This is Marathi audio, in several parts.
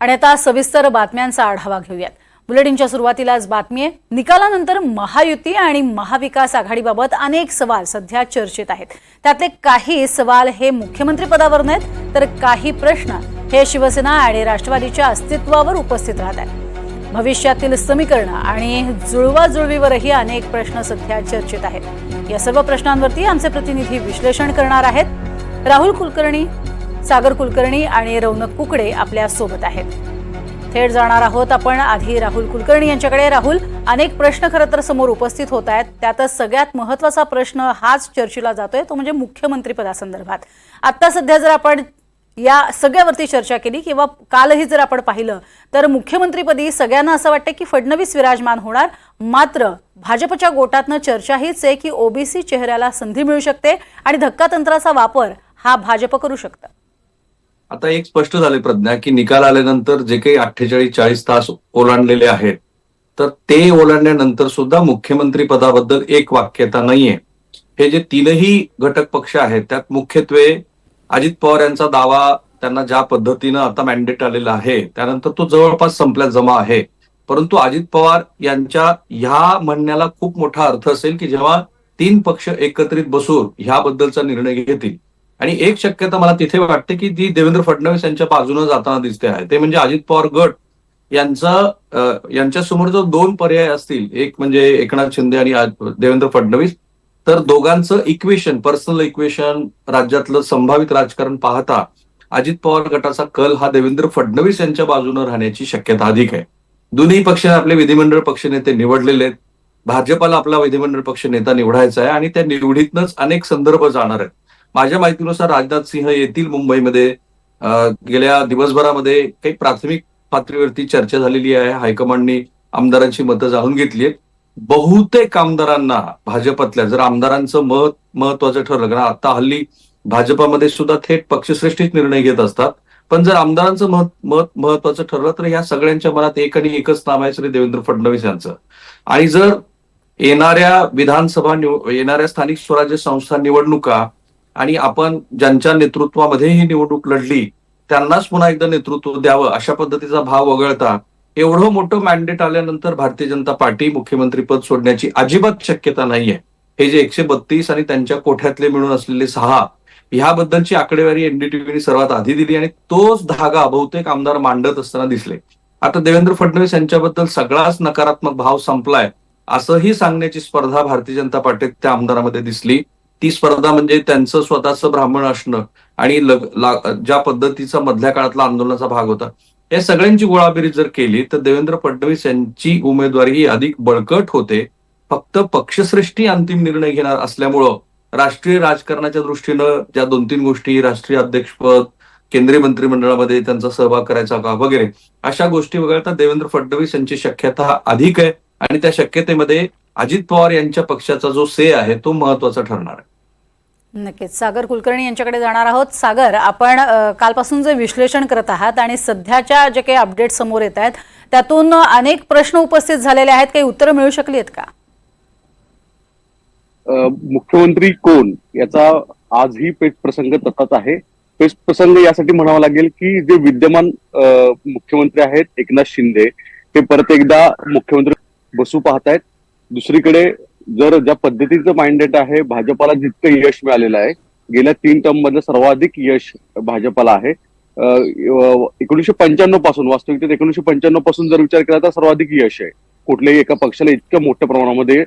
आणि आता सविस्तर बातम्यांचा आढावा घेऊयात. बुलेटिनच्या सुरुवातीलाच बातमी आहे. निकालानंतर महायुती आणि महाविकास आघाडीबाबत अनेक सवाल सध्या चर्चेत आहेत. त्यातले काही सवाल हे मुख्यमंत्री पदावर नाहीत तर काही प्रश्न हे शिवसेना आणि राष्ट्रवादीच्या अस्तित्वावर उपस्थित राहत आहेत. भविष्यातील समीकरणं आणि जुळवाजुळवीवरही अनेक प्रश्न सध्या चर्चेत आहेत. या सर्व प्रश्नांवरती आमचे प्रतिनिधी विश्लेषण करणार आहेत. राहुल कुलकर्णी सागर कुलकर्णी आणि रौनक कुकडे आपल्यासोबत आहेत. थेट जाणार आहोत आपण आधी राहुल कुलकर्णी यांच्याकडे. राहुल अनेक प्रश्न खरं तर समोर उपस्थित होत आहेत. त्यातच सगळ्यात महत्त्वाचा प्रश्न हाच चर्चेला जातोय. तो म्हणजे मुख्यमंत्रीपदासंदर्भात. आत्ता सध्या जर आपण या सगळ्यावरती चर्चा केली किंवा कालही जर आपण पाहिलं तर मुख्यमंत्रीपदी सगळ्यांना असं वाटतं की फडणवीस विराजमान होणार. मात्र भाजपच्या गोटातनं चर्चा हीच आहे की ओबीसी चेहऱ्याला संधी मिळू शकते आणि धक्कातंत्राचा वापर हा भाजप करू शकतं. आता एक स्पष्ट झाले प्रज्ञा की निकाल आल्यानंतर जे काही अठ्ठेचाळीस चाळीस तास ओलांडलेले आहेत तर ते ओलांडल्यानंतर सुद्धा मुख्यमंत्री पदाबद्दल एक वाक्यता नाहीये. हे जे तीनही घटक पक्ष आहेत त्यात मुख्यत्वे अजित पवार यांचा दावा त्यांना ज्या पद्धतीनं आता मॅन्डेट आलेला आहे त्यानंतर तो जवळपास संपल्यात जमा आहे. परंतु अजित पवार यांच्या ह्या म्हणण्याला खूप मोठा अर्थ असेल की जेव्हा तीन पक्ष एकत्रित बसून ह्याबद्दलचा निर्णय घेतील आणि एक शक्यता मला तिथे वाटते की ती देवेंद्र फडणवीस यांच्या बाजूने जाताना दिसते आहे. ते म्हणजे अजित पवार गट यांचा यांच्या समोर जो दोन पर्याय असतील एक म्हणजे एकनाथ शिंदे आणि देवेंद्र फडणवीस तर दोघांचं इक्वेशन पर्सनल इक्वेशन राज्यातलं संभावित राजकारण पाहता अजित पवार गटाचा कल हा देवेंद्र फडणवीस यांच्या बाजूने राहण्याची शक्यता अधिक आहे. दोन्ही पक्षाने आपले विधिमंडळ पक्षनेते निवडलेले आहेत. भाजपाला आपला विधिमंडळ पक्ष नेता निवडायचा आहे आणि त्या निवडीतनच अनेक संदर्भ जाणार आहेत. माझ्या माहितीनुसार राजनाथ सिंह येथील मुंबईमध्ये गेल्या दिवसभरामध्ये काही प्राथमिक पातळीवरती चर्चा झालेली आहे. हायकमांडनी आमदारांची मतं जाणून घेतली आहेत. बहुतेक आमदारांना भाजपातल्या जर आमदारांचं मत महत्वाचं ठरलं कारण आता हल्ली भाजपामध्ये सुद्धा थेट पक्षश्रेष्ठीच निर्णय घेत असतात. पण जर आमदारांचं मत मत महत्वाचं ठरलं तर या सगळ्यांच्या मनात एक आणि एकच नाव आहे श्री देवेंद्र फडणवीस यांचं. आणि जर येणाऱ्या विधानसभा निव येणाऱ्या स्थानिक स्वराज्य संस्था निवडणुका आणि आपण ज्यांच्या नेतृत्वामध्ये ही निवडणूक लढली त्यांनाच पुन्हा एकदा नेतृत्व द्यावं अशा पद्धतीचा भाव वगळता एवढं मोठं मॅन्डेट आल्यानंतर भारतीय जनता पार्टी मुख्यमंत्री पद सोडण्याची अजिबात शक्यता नाहीये. हे जे एकशे बत्तीस आणि त्यांच्या कोठ्यातले मिळून असलेले सहा ह्याबद्दलची आकडेवारी एनडीटीव्हीने सर्वात आधी दिली आणि तोच धागा बहुतेक आमदार मांडत असताना दिसले. आता देवेंद्र फडणवीस यांच्याबद्दल सगळाच नकारात्मक भाव संपलाय असंही सांगण्याची स्पर्धा भारतीय जनता पार्टीत त्या आमदारामध्ये दिसली. ती स्पर्धा म्हणजे त्यांचं स्वतःचं ब्राह्मण असणं आणि ज्या पद्धतीचा मधल्या काळातला आंदोलनाचा भाग होता या सगळ्यांची गोळाबेरीज जर केली तर देवेंद्र फडणवीस यांची उमेदवारी ही अधिक बळकट होते. फक्त पक्षश्रेष्ठी अंतिम निर्णय घेणार असल्यामुळं राष्ट्रीय राजकारणाच्या दृष्टीनं ज्या दोन तीन गोष्टी राष्ट्रीय अध्यक्षपद केंद्रीय मंत्रिमंडळामध्ये त्यांचा सहभाग करायचा का वगैरे अशा गोष्टी वगळता देवेंद्र फडणवीस यांची शक्यता अधिक आहे. आणि त्या शक्यतेमध्ये अजित पवार यांच्या पक्षाचा जो से आहे तो महत्त्वाचा ठरणार आहे. नक्कीच. सागर कुलकर्णी यांच्याकडे जाणार आहोत. सागर आपण कालपासून जे विश्लेषण करत आहात आणि सध्याच्या जे काही अपडेट समोर येत आहेत त्यातून अनेक प्रश्न उपस्थित झालेले आहेत. काही उत्तरं मिळू शकली आहेत का? मुख्यमंत्री कोण याचा आजही पेच प्रसंग तसाच आहे. पेच प्रसंग यासाठी म्हणावा लागेल की जे विद्यमान मुख्यमंत्री आहेत एकनाथ शिंदे ते परत एकदा मुख्यमंत्री बसू पाहतायत दुसरीकडे जर ज्या पद्धतीचं माइंडेट आहे भाजपाला जितकं यश मिळालेलं आहे गेल्या तीन टर्म मधलं सर्वाधिक यश भाजपाला आहे. एकोणीशे पंच्याण्णवपासून वास्तविकतेत एकोणीशे पंच्याण्णवपासून जर विचार केला तर सर्वाधिक यश आहे. कुठल्याही एका पक्षाला इतक्या मोठ्या प्रमाणामध्ये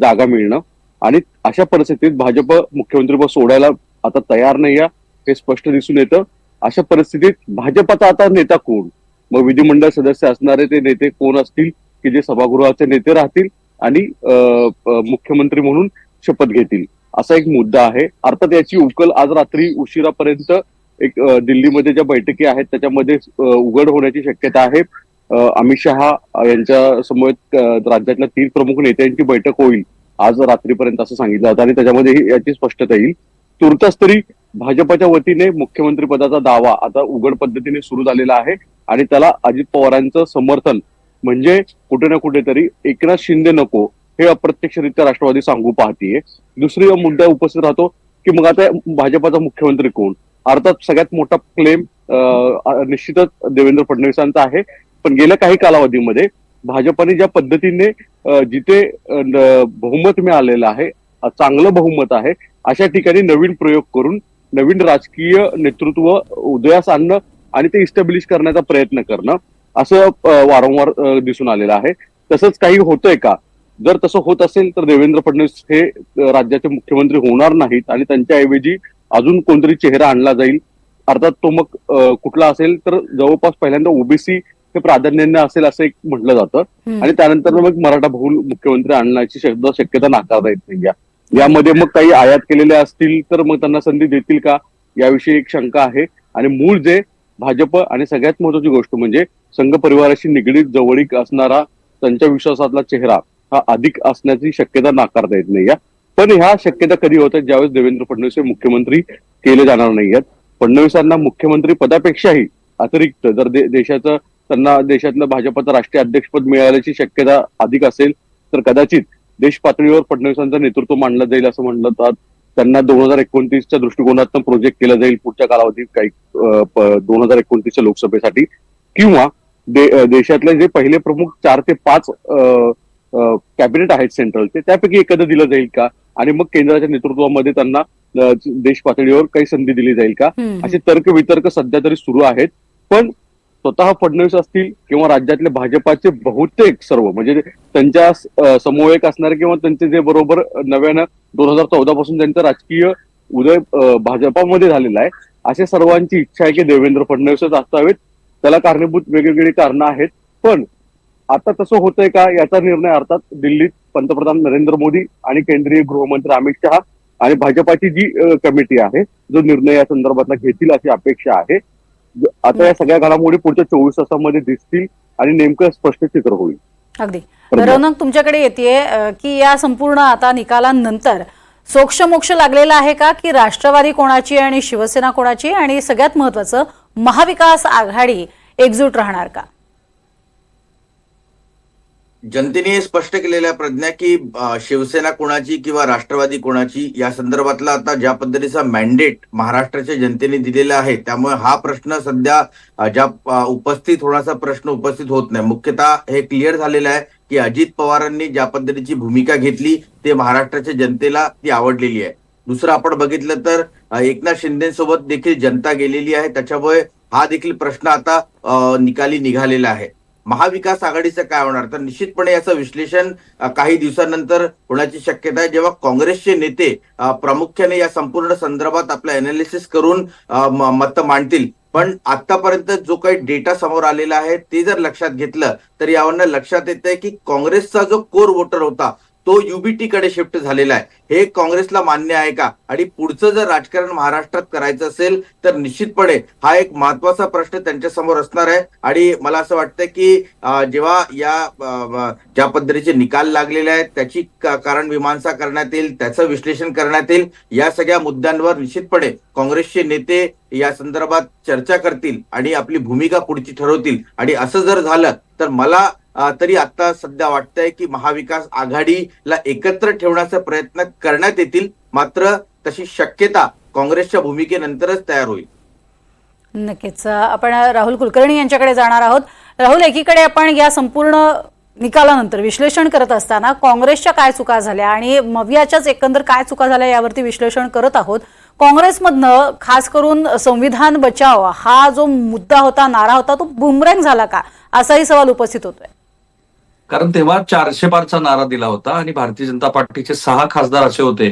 जागा मिळणं. आणि अशा परिस्थितीत भाजप मुख्यमंत्रीपद सोडायला आता तयार नाही आहे हे स्पष्ट दिसून येतं. अशा परिस्थितीत भाजपाचा आता नेता कोण? मग विधिमंडळ सदस्य असणारे ते नेते कोण असतील? की जे सभागृहाचे नेते राहतील? आणि अं, मुख्यमंत्री म्हणून शपथ घेतील. असा एक मुद्दा आहे. अर्थात याची उकल आज रात्री उशिरापर्यंत एक दिल्लीमध्ये ज्या बैठकी आहेत त्याच्यामध्ये उघड होण्याची शक्यता आहे. अमित शहा यांच्या समोर राज्यातल्या तीन प्रमुख नेत्यांची बैठक होईल आज रात्रीपर्यंत असं सांगितलं होतं आणि त्याच्यामध्ये याची स्पष्टता येईल. तुर्तास तरी भाजपच्या वतीने मुख्यमंत्री पदाचा दावा आता उघड पद्धतीने सुरू झालेला आहे आणि त्याला अजित पवारांचं समर्थन म्हणजे कुठे ना कुठेतरी एकनाथ शिंदे नको हे अप्रत्यक्षरित्या राष्ट्रवादी सांगू पाहतीये. दुसरी मुद्दा उपस्थित राहतो की मग आता भाजपाचा मुख्यमंत्री कोण? अर्थात सगळ्यात मोठा क्लेम निश्चितच देवेंद्र फडणवीसांचा आहे. पण गेल्या काही कालावधीमध्ये भाजपाने ज्या पद्धतीने जिथे बहुमत मिळालेलं आहे चांगलं बहुमत आहे अशा ठिकाणी नवीन प्रयोग करून नवीन राजकीय नेतृत्व उदयास आणणं आणि ते इस्टॅब्लिश करण्याचा प्रयत्न करणं असं वारंवार दिसून आलेलं आहे. तसंच काही होतंय का? जर तसं होत असेल तर देवेंद्र फडणवीस हे राज्याचे मुख्यमंत्री होणार नाहीत आणि त्यांच्याऐवजी अजून कोणतरी चेहरा आणला जाईल. अर्थात तो मग कुठला असेल तर जवळपास पहिल्यांदा ओबीसी हे प्राधान्याने असेल असं एक म्हटलं जातं. आणि त्यानंतर मग मराठा बहुल मुख्यमंत्री आणण्याची शब्द शक्यता नाकारता येत नाही यामध्ये मग काही आयात केलेले असतील तर मग त्यांना संधी देतील का? याविषयी एक शंका आहे. आणि मूळ जे भाजप आणि सगळ्यात महत्वाची गोष्ट म्हणजे संघ परिवाराशी निगडीत जवळीक असणारा त्यांच्या विश्वासातला चेहरा हा अधिक असण्याची शक्यता नाकारता येत नाही. या पण ह्या शक्यता कधी होतात ज्यावेळेस देवेंद्र फडणवीस हे मुख्यमंत्री केले जाणार नाही आहेत. फडणवीसांना मुख्यमंत्री पदापेक्षाही अतिरिक्त जर दे- देशाचं त्यांना देशातलं भाजपचं राष्ट्रीय अध्यक्षपद मिळाल्याची शक्यता अधिक असेल तर कदाचित देश पातळीवर फडणवीसांचं नेतृत्व मांडलं जाईल असं म्हणलं त्यांना दोन हजार एकोणतीसच्या दृष्टिकोनातून प्रोजेक्ट केलं जाईल. पुढच्या कालावधीत काही दोन हजार एकोणतीसच्या लोकसभेसाठी किंवा दे- देशातले जे पहिले प्रमुख चार ते पाच कॅबिनेट आहेत सेंट्रलचे त्यापैकी एखादं दिलं जाईल का? आणि मग केंद्राच्या नेतृत्वामध्ये त्यांना देश पातळीवर काही संधी दिली जाईल का. असे तर्क वितर्क सध्या तरी सुरू आहेत. पण स्वतः फडणवीस असतील किंवा राज्यातले भाजपाचे बहुतेक सर्व म्हणजे त्यांच्या समूहक असणारे किंवा त्यांचे जे बरोबर नव्यानं दोन हजार चौदा पासून त्यांचा राजकीय उदय भाजपामध्ये झालेला आहे अशा सर्वांची इच्छा आहे की देवेंद्र फडणवीसच असावेत. त्याला कारणीभूत वेगवेगळी कारणं आहेत. पण आता तसं होतंय का याचा निर्णय अर्थात दिल्लीत पंतप्रधान नरेंद्र मोदी आणि केंद्रीय गृहमंत्री अमित शहा आणि भाजपाची जी कमिटी आहे जो निर्णय या संदर्भातला घेतील अशी अपेक्षा आहे. आता या सगळ्या घडामोडी पुढच्या चोवीस तासामध्ये दिसतील आणि नेमकं स्पष्ट चित्र होईल. अगदी. रौनक तुमच्याकडे येते की या संपूर्ण आता निकालांनंतर सोक्ष मोक्ष लागलेला आहे का? की राष्ट्रवादी कोणाची आणि शिवसेना कोणाची आणि सगळ्यात महत्वाचं महाविकास आघाडी एकजूट राहणार का? जनतेने हे स्पष्ट केलेलं आहे प्रज्ञा की शिवसेना कोणाची किंवा राष्ट्रवादी कोणाची या संदर्भातला आता ज्या पद्धतीचा मॅन्डेट महाराष्ट्राच्या जनतेने दिलेला आहे त्यामुळे हा प्रश्न सध्या ज्या उपस्थित होण्याचा प्रश्न उपस्थित होत नाही. मुख्यतः हे क्लिअर झालेलं आहे की अजित पवारांनी ज्या पद्धतीची भूमिका घेतली ते महाराष्ट्राच्या जनतेला ती आवडलेली आहे. दुसरं आपण बघितलं तर एकनाथ शिंदेसोबत देखील जनता गेलेली आहे. त्याच्यामुळे हा देखील प्रश्न आता निकाली निघालेला आहे. महाविकास आघाडीचं काय होणार? तर निश्चितपणे याचं विश्लेषण काही दिवसानंतर होण्याची शक्यता आहे. जेव्हा काँग्रेसचे नेते प्रामुख्याने या संपूर्ण संदर्भात आपलं अनालिसिस करून मत मांडतील. पण आतापर्यंत जो काही डेटा समोर आलेला आहे ते जर लक्षात घेतलं तर यावरनं लक्षात येत आहे की काँग्रेसचा जो कोर वोटर होता तो युबीटी कडे शिफ्ट झालेला आहे. हे काँग्रेसला मान्य आहे का? आणि पुढचं जर राजकारण महाराष्ट्रात करायचं असेल तर निश्चितपणे हा एक महत्त्वाचा प्रश्न त्यांच्यासमोर असणार आहे. आणि मला असं वाटतं की जेव्हा या ज्या पद्धतीचे निकाल लागलेले आहेत त्याची कारण मीमांसा करण्यात येईल त्याचं विश्लेषण करण्यात येईल या सगळ्या मुद्द्यांवर निश्चितपणे काँग्रेसचे नेते या संदर्भात चर्चा करतील आणि आपली भूमिका पुढची ठरवतील. आणि असं जर झालं तर मला तरी आता सध्या वाटतंय की महाविकास आघाडीला एकत्र ठेवण्याचा प्रयत्न करण्यात येतील. मात्र तशी शक्यता काँग्रेसच्या भूमिकेनंतरच तयार होईल. नक्कीच. आपण राहुल कुलकर्णी यांच्याकडे जाणार आहोत. राहुल एकीकडे आपण या संपूर्ण निकालानंतर विश्लेषण करत असताना काँग्रेसच्या काय चुका झाल्या आणि मवियाच्याच एकंदर काय चुका झाल्या यावरती विश्लेषण करत आहोत. काँग्रेसमधनं खास करून संविधान बचाव हा जो मुद्दा होता नारा होता तो बुमरँग झाला का? असाही सवाल उपस्थित होतोय. कारण तेव्हा चारशे पारचा नारा दिला होता आणि भारतीय जनता पार्टीचे सहा खासदार असे होते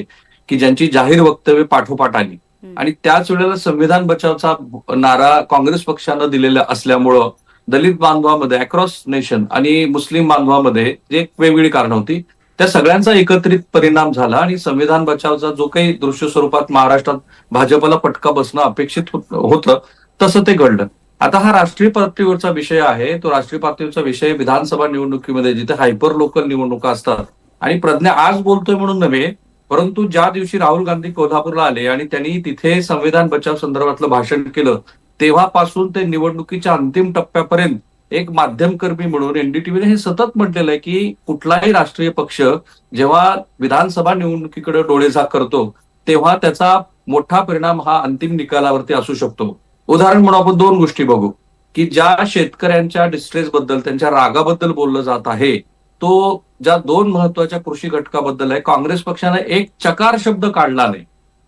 की ज्यांची जाहीर वक्तव्य पाठोपाठ आली. आणि त्याच वेळेला संविधान बचावचा नारा काँग्रेस पक्षानं दिलेला असल्यामुळं दलित बांधवामध्ये अक्रॉस नेशन आणि मुस्लिम बांधवामध्ये जे एक वेगवेगळी कारणं होती त्या सगळ्यांचा एकत्रित परिणाम झाला आणि संविधान बचावचा जो काही दृश्य स्वरूपात महाराष्ट्रात भाजपला फटका बसणं अपेक्षित होतं तसं ते घडलं आता हा राष्ट्रीय पातळीवरचा विषय आहे. तो राष्ट्रीय पातळीवरचा विषय विधानसभा निवडणुकीमध्ये जिथे हायपर लोकल निवडणुका असतात. आणि प्रज्ञा आज बोलतोय म्हणून नव्हे परंतु ज्या दिवशी राहुल गांधी कोल्हापूरला आले आणि त्यांनी तिथे संविधान बचाव संदर्भातलं भाषण केलं तेव्हापासून ते निवडणुकीच्या अंतिम टप्प्यापर्यंत एक माध्यमकर्मी म्हणून एनडीटीव्हीने हे सतत म्हटलेलं आहे की कुठलाही राष्ट्रीय पक्ष जेव्हा विधानसभा निवडणुकीकडे डोळेझाक करतो तेव्हा त्याचा मोठा परिणाम हा अंतिम निकालावरती असू शकतो. उदाहरण म्हणून आपण दोन गोष्टी बघू की ज्या शेतकऱ्यांच्या डिस्ट्रेस बद्दल त्यांच्या रागाबद्दल बोललं जात आहे तो ज्या दोन महत्त्वाच्या कृषी घटकाबद्दल आहे काँग्रेस पक्षाने एक चकार शब्द काढला नाही.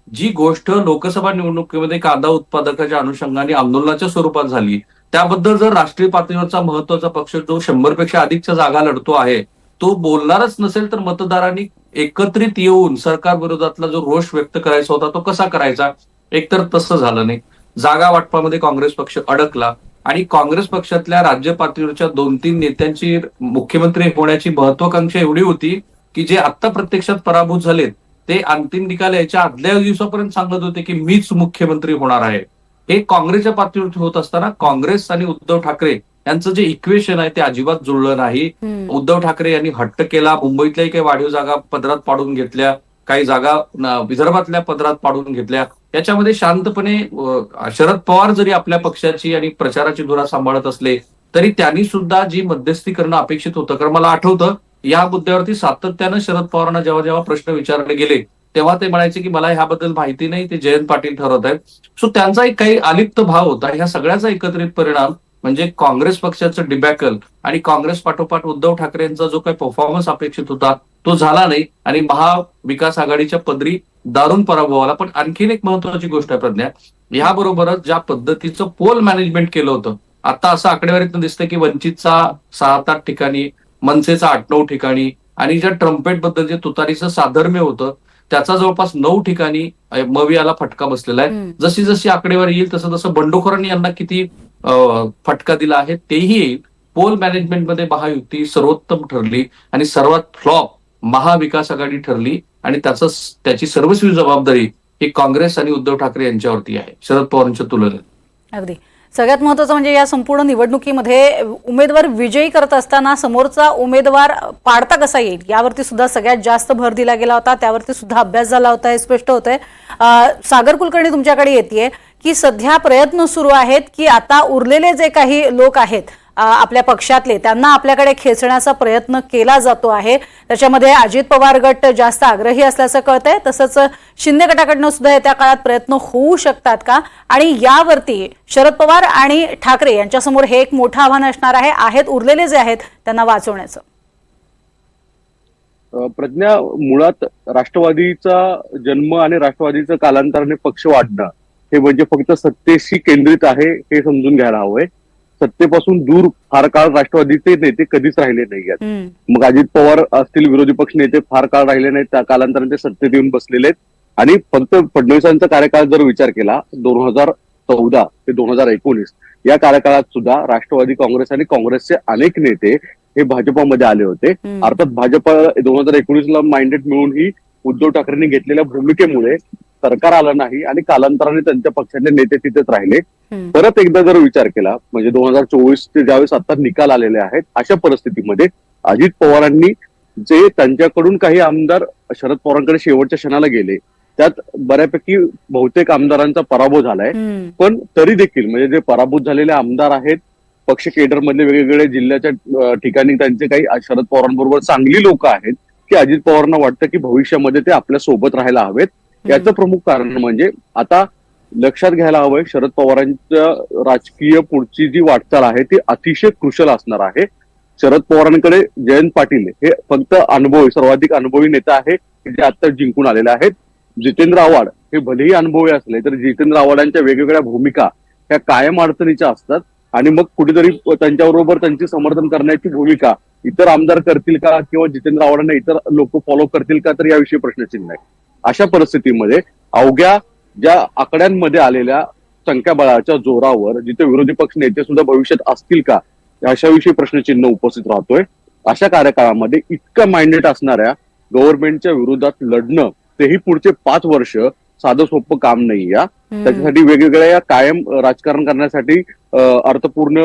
जी गोष्ट लोकसभा निवडणुकीमध्ये कांदा उत्पादकाच्या अनुषंगाने आंदोलनाच्या स्वरूपात झाली त्याबद्दल जर राष्ट्रीय पातळीवरचा महत्त्वाचा पक्ष जो शंभरपेक्षा अधिकच्या जागा लढतो आहे तो बोलणारच नसेल तर मतदारांनी एकत्रित येऊन सरकार विरोधातला जो रोष व्यक्त करायचा होता तो कसा करायचा? एकतर तसं झालं नाही. जागा वाटपामध्ये काँग्रेस पक्ष अडकला आणि काँग्रेस पक्षातल्या राज्य पातळीवरच्या दोन तीन नेत्यांची मुख्यमंत्री होण्याची महत्वाकांक्षा एवढी होती की जे आता प्रत्यक्षात पराभूत झालेत ते अंतिम निकाल यायच्या आदल्या दिवसापर्यंत सांगत होते की मीच मुख्यमंत्री होणार आहे. हे काँग्रेसच्या पातळीवर होत असताना काँग्रेस आणि उद्धव ठाकरे यांचं जे इक्वेशन आहे ते अजिबात जुळलं नाही. उद्धव ठाकरे यांनी हट्ट केला मुंबईतल्याही काही वाढीव जागा पदरात पाडून घेतल्या काही जागा विदर्भातल्या पदरात पाडून घेतल्या. याच्यामध्ये शांतपणे शरद पवार जरी आपल्या पक्षाची आणि प्रचाराची धुरा सांभाळत असले तरी त्यांनी सुद्धा जी मध्यस्थी करणं अपेक्षित होतं कारण मला आठवतं या मुद्द्यावरती सातत्यानं शरद पवारांना जेव्हा जेव्हा प्रश्न विचारले गेले तेव्हा ते म्हणायचे की मला ह्याबद्दल माहिती नाही ते जयंत पाटील ठरवत आहेत सो त्यांचा एक काही अलिप्त भाव होता ह्या सगळ्याचा एकत्रित परिणाम म्हणजे काँग्रेस पक्षाचं डिबॅकल आणि काँग्रेस पाठोपाठ उद्धव ठाकरे यांचा जो काही परफॉर्मन्स अपेक्षित होता तो झाला नाही. आणि महाविकास आघाडीच्या पदरी दारुण पराभव आला. पण आणखीन एक महत्वाची गोष्ट आहे प्रज्ञा याबरोबरच ज्या पद्धतीचं पोल मॅनेजमेंट केलं होतं आता असं आकडेवारीतनं दिसतं की वंचितचा सात आठ ठिकाणी मनसेचा आठ नऊ ठिकाणी आणि ज्या ट्रम्पेटबद्दल जे तुतारीचं साधर्म्य होतं त्याचा जवळपास नऊ ठिकाणी मवियाला फटका बसलेला आहे. जशी जशी आकडेवारी येईल तसं तसं बंडखोरांनी यांना किती फटका दिला आहे. तेही पोल मॅनेजमेंटमध्ये महायुती सर्वोत्तम ठरली आणि सर्वात फ्लॉप महाविकास आघाडी ठरली आणि त्याचं त्याची सर्वस्वी जबाबदारी ही काँग्रेस आणि उद्धव ठाकरे यांच्यावरती आहे. शरद पवारांच्या तुलनेत. अगदी. सगळ्यात महत्वाचं म्हणजे या संपूर्ण निवडणुकीमध्ये उमेदवार विजयी करत असताना समोरचा उमेदवार पाडता कसा येईल? यावरती सुद्धा सगळ्यात जास्त भर दिला गेला होता. त्यावरती सुद्धा अभ्यास झाला होता हे स्पष्ट होतंय. सागर कुलकर्णी तुमच्याकडे येते की सध्या प्रयत्न सुरू आहेत की आता उरलेले जे काही लोक आहेत आपल्या पक्षातले त्यांना आपल्याकडे खेचण्याचा प्रयत्न केला जातो आहे. त्याच्यामध्ये अजित पवार गट जास्त आग्रही असल्याचं कळतंय. तसंच शिंदे गटाकडनं सुद्धा येत्या काळात प्रयत्न होऊ शकतात का? आणि यावरती शरद पवार आणि ठाकरे यांच्यासमोर हे एक मोठं आव्हान असणार आहे. आहेत उरलेले जे आहेत त्यांना वाचवण्याचं. प्रज्ञा मुळात राष्ट्रवादीचा जन्म आणि राष्ट्रवादीचं कालांतराने पक्ष वाढणं हे म्हणजे फक्त सत्तेशी केंद्रित आहे हे समजून घ्यायला हवंय. सत्तेपासून दूर फार काळ राष्ट्रवादीचे नेते कधीच राहिले नाही आहेत मग अजित पवार असतील विरोधी पक्ष नेते फार काळ राहिले नाहीत त्या कालांतराने ते सत्तेत येऊन बसलेले आहेत. आणि फक्त फडणवीसांचा कार्यकाळ जर विचार केला दोन हजार चौदा ते दोन हजार एकोणीस या कार्यकाळात सुद्धा राष्ट्रवादी काँग्रेस आणि काँग्रेसचे अनेक नेते हे भाजपामध्ये आले होते. अर्थात भाजप दोन हजार एकोणीसला माइंडेड मिळूनही उद्धव ठाकरेंनी घेतलेल्या भूमिकेमुळे सरकार आलं नाही आणि कालांतराने त्यांच्या पक्षाचे नेते तिथेच राहिले. परत एकदा जर विचार केला म्हणजे दोन हजार चोवीस चे ज्यावेळेस आता निकाल आलेले आहेत अशा परिस्थितीमध्ये अजित पवारांनी जे त्यांच्याकडून काही आमदार शरद पवारांकडे शेवटच्या क्षणाला गेले त्यात बऱ्यापैकी बहुतेक आमदारांचा पराभव झालाय. पण तरी देखील म्हणजे जे पराभूत झालेले आमदार आहेत पक्ष केडर मधले वेगवेगळे जिल्ह्याच्या ठिकाणी त्यांचे काही शरद पवारांबरोबर चांगली लोक आहेत की अजित पवारांना वाटतं की भविष्यामध्ये ते आपल्यासोबत राहायला हवेत. याचं प्रमुख कारण म्हणजे आता लक्षात घ्यायला हवंय शरद पवारांच्या राजकीय पुढची जी वाटचाल आहे ती अतिशय कुशल असणार आहे. शरद पवारांकडे जयंत पाटील हे फक्त अनुभवी सर्वाधिक अनुभवी नेता आहे जे आता जिंकून आलेले आहेत. जितेंद्र आव्हाड हे भलेही अनुभवी असले तर जितेंद्र आव्हाडांच्या वेगवेगळ्या भूमिका ह्या कायम अडचणीच्या असतात. आणि मग कुठेतरी त्यांच्याबरोबर त्यांची समर्थन करण्याची भूमिका इतर आमदार करतील का किंवा जितेंद्र आव्हाडांना इतर लोक फॉलो करतील का तर याविषयी प्रश्नचिन्ह आहे. अशा परिस्थितीमध्ये अवघ्या ज्या आकड्यांमध्ये आलेल्या संख्याबळाच्या जोरावर जिथे विरोधी पक्ष नेते सुद्धा भविष्यात असतील का अशाविषयी प्रश्नचिन्ह उपस्थित राहतोय. अशा कार्यकाळामध्ये इतकं माइंडेड असणाऱ्या गव्हर्नमेंटच्या विरोधात लढणं तेही पुढचे पाच वर्ष साधं सोपं काम नाही या. त्याच्यासाठी वेगवेगळ्या कायम राजकारण करण्यासाठी अर्थपूर्ण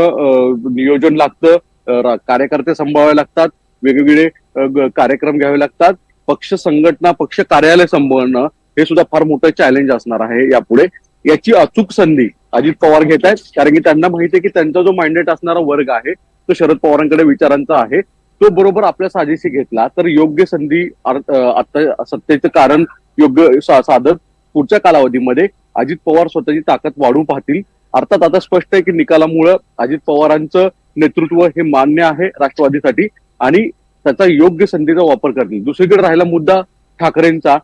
नियोजन लागतं कार्यकर्ते सांभाळावे लागतात वेगवेगळे कार्यक्रम घ्यावे लागतात. पक्ष संघटना पक्ष कार्यालय सांभाळणं हे सुद्धा फार मोठं चॅलेंज असणार आहे यापुढे. याची अचूक संधी अजित पवार घेत आहेत. कारण की त्यांना माहिती आहे की त्यांचा जो माइंडेट असणारा वर्ग आहे तो शरद पवारांकडे विचारांचा आहे. तो बरोबर आपल्या साजेशी घेतला तर योग्य संधी आता सत्तेचं कारण योग्य साधत पुढच्या कालावधीमध्ये अजित पवार स्वतःची ताकद वाढवू पाहतील. अर्थात आता स्पष्ट आहे की निकालामुळं अजित पवारांचं नेतृत्व हे मान्य आहे राष्ट्रवादीसाठी. आणि त्याचा योग्य संधीचा वापर करतील. दुसरीकडे राहिला मुद्दा ठाकरेंचा.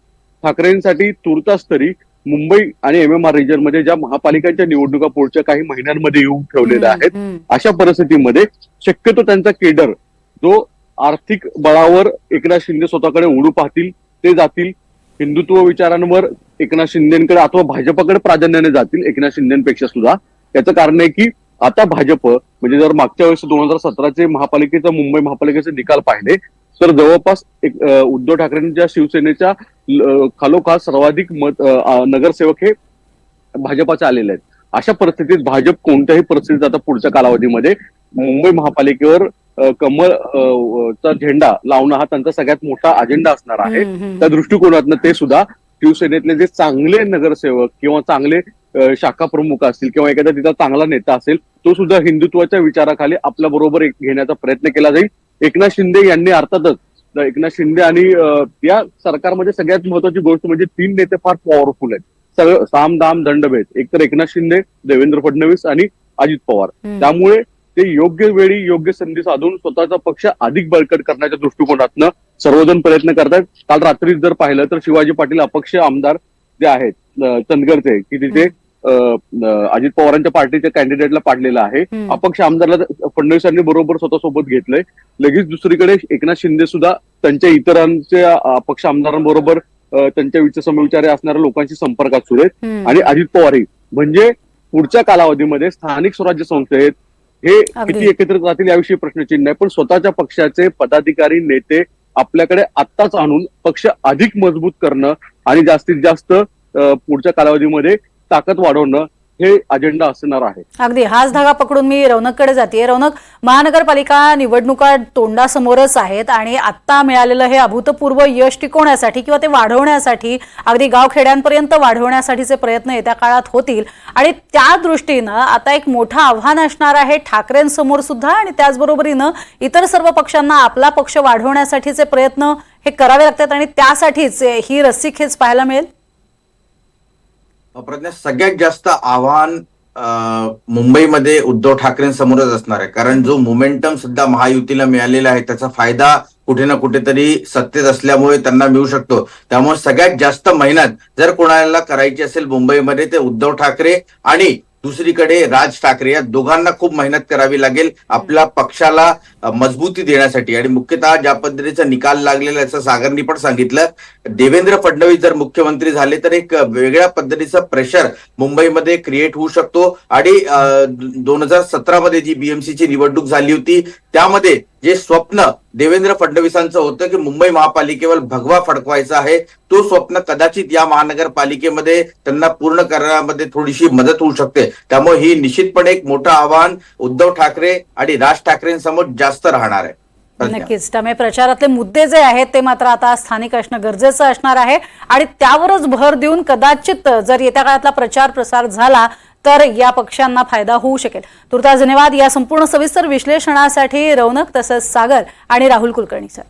ठाकरेंसाठी तुर्तास तरी मुंबई आणि एम एम आर रिजनमध्ये ज्या महापालिकांच्या निवडणुका पुढच्या काही महिन्यांमध्ये येऊन ठेवलेल्या आहेत अशा परिस्थितीमध्ये शक्यतो त्यांचा केडर जो आर्थिक बळावर एकनाथ शिंदे स्वतःकडे ओढू पाहतील ते जातील. हिंदुत्व विचारांवर एकनाथ शिंदेकडे अथवा भाजपकडे प्राधान्याने जातील एकनाथ शिंदेपेक्षा सुद्धा. याचं कारण आहे की आता भाजप म्हणजे जर मागच्या वेळेस दोन हजार सतराचे महापालिकेचा मुंबई महापालिकेचे निकाल पाहिले तर जवळपास एक उद्धव ठाकरेंच्या शिवसेनेच्या खालोखाल सर्वाधिक मत नगरसेवक हे भाजपाचे आलेले आहेत अशा परिस्थितीत भाजप कोणत्याही परिस्थितीत आता पुढच्या कालावधीमध्ये मुंबई महापालिकेवर कमळ चा झेंडा लावणं हा त्यांचा सगळ्यात मोठा अजेंडा असणार आहे. त्या दृष्टिकोनातनं ते सुद्धा शिवसेनेतले जे चांगले नगरसेवक किंवा चांगले शाखा प्रमुख असतील किंवा एखादा तिथला चांगला नेता असेल तो सुद्धा हिंदुत्वाच्या विचाराखाली आपल्या बरोबर घेण्याचा प्रयत्न केला जाईल. एकनाथ शिंदे यांनी अर्थातच एकनाथ शिंदे आणि या सरकारमध्ये सगळ्यात महत्वाची गोष्ट म्हणजे तीन नेते फार पॉवरफुल आहेत. सगळं साम दाम दंडभेद. एकतर एकनाथ शिंदे देवेंद्र फडणवीस आणि अजित पवार. त्यामुळे ते योग्य वेळी योग्य संधी साधून स्वतःचा पक्ष अधिक बळकट करण्याच्या दृष्टिकोनातनं सर्वजण प्रयत्न करतात काल रात्री जर पाहिलं तर शिवाजी पाटील अपक्ष आमदार जे आहेत चंदगडचे की तिथे अजित पवारांच्या पार्टीच्या कॅन्डिडेटला पाडलेलं आहे. अपक्ष आमदारला फडणवीसांनी बरोबर स्वतःसोबत घेतलंय लगेच दुसरीकडे एकनाथ शिंदे सुद्धा त्यांच्या इतरांच्या अपक्ष आमदारांबरोबर त्यांच्या विचार समविचारे असणाऱ्या लोकांशी संपर्कात सुरू आहेत. आणि अजित पवारही म्हणजे पुढच्या कालावधीमध्ये स्थानिक स्वराज्य संस्थेत हे. किती एकत्रित राहतील याविषयी प्रश्नचिन्ह आहे पण स्वतःच्या पक्षाचे पदाधिकारी नेते आपल्याकडे आत्ताच आणून पक्ष अधिक मजबूत करणं आणि जास्तीत जास्त पुढच्या कालावधीमध्ये ताकद वाढवणं हे अजेंडा असणार आहे. अगदी. हाच धागा पकडून मी रौनककडे जाते. रौनक महानगरपालिका निवडणुका तोंडासमोरच आहेत आणि आत्ता मिळालेलं हे अभूतपूर्व यश टिकवण्यासाठी किंवा ते वाढवण्यासाठी अगदी गावखेड्यांपर्यंत वाढवण्यासाठीचे प्रयत्न येत्या काळात होतील. आणि त्या दृष्टीनं आता एक मोठं आव्हान असणार आहे ठाकरेंसमोर सुद्धा आणि त्याचबरोबरीनं इतर सर्व पक्षांना आपला पक्ष वाढवण्यासाठीचे प्रयत्न हे करावे लागतात आणि त्यासाठीच ही रस्सीखेच पाहायला मिळेल. प्रज्ञा सगळ्यात जास्त आव्हान मुंबईमध्ये उद्धव ठाकरेंसमोरच असणार आहे. कारण जो मोमेंटम सुद्धा महायुतीला मिळालेला आहे त्याचा फायदा कुठे ना कुठेतरी सत्तेत असल्यामुळे त्यांना मिळू शकतो. त्यामुळे सगळ्यात जास्त मेहनत जर कोणाला करायची असेल मुंबईमध्ये ते उद्धव ठाकरे आणि दुसरीकडे राज ठाकरे या दोघांना खूप मेहनत करावी लागेल आपल्या पक्षाला मजबूती देण्यासाठी. आणि मुख्यतः ज्या पद्धतीचा निकाल लागलेला आहे, असं सागरनी पण सांगितलं. देवेंद्र फडणवीस जर मुख्यमंत्री झाले तर एक वेगळ्या पद्धतीचं प्रेशर मुंबईमध्ये क्रिएट होऊ शकतो. आणि दोन हजार सतरा मध्ये जी बीएमसीची निवडणूक झाली होती त्यामध्ये जे स्वप्न देवेंद्र फडणवीसांचं होतं की मुंबई महापालिकेवर भगवा फडकवायचा आहे तो स्वप्न कदाचित या महानगरपालिकेमध्ये त्यांना पूर्ण करण्यामध्ये थोडीशी मदत होऊ शकते. त्यामुळे ही निश्चितपणे एक मोठं आव्हान उद्धव ठाकरे आणि राज ठाकरेंसमोर जास्त राहणार आहे. नक्कीच. त्यामुळे प्रचारातले मुद्दे जे आहेत ते मात्र आता स्थानिक असणं गरजेचं असणार आहे. आणि त्यावरच भर देऊन कदाचित जर येत्या काळातला प्रचार प्रसार झाला तर या पक्षांना फायदा होऊ शकेल. तुर्तास धन्यवाद. या संपूर्ण सविस्तर विश्लेषणासाठी रौनक तसंच सागर आणि राहुल कुलकर्णी सर.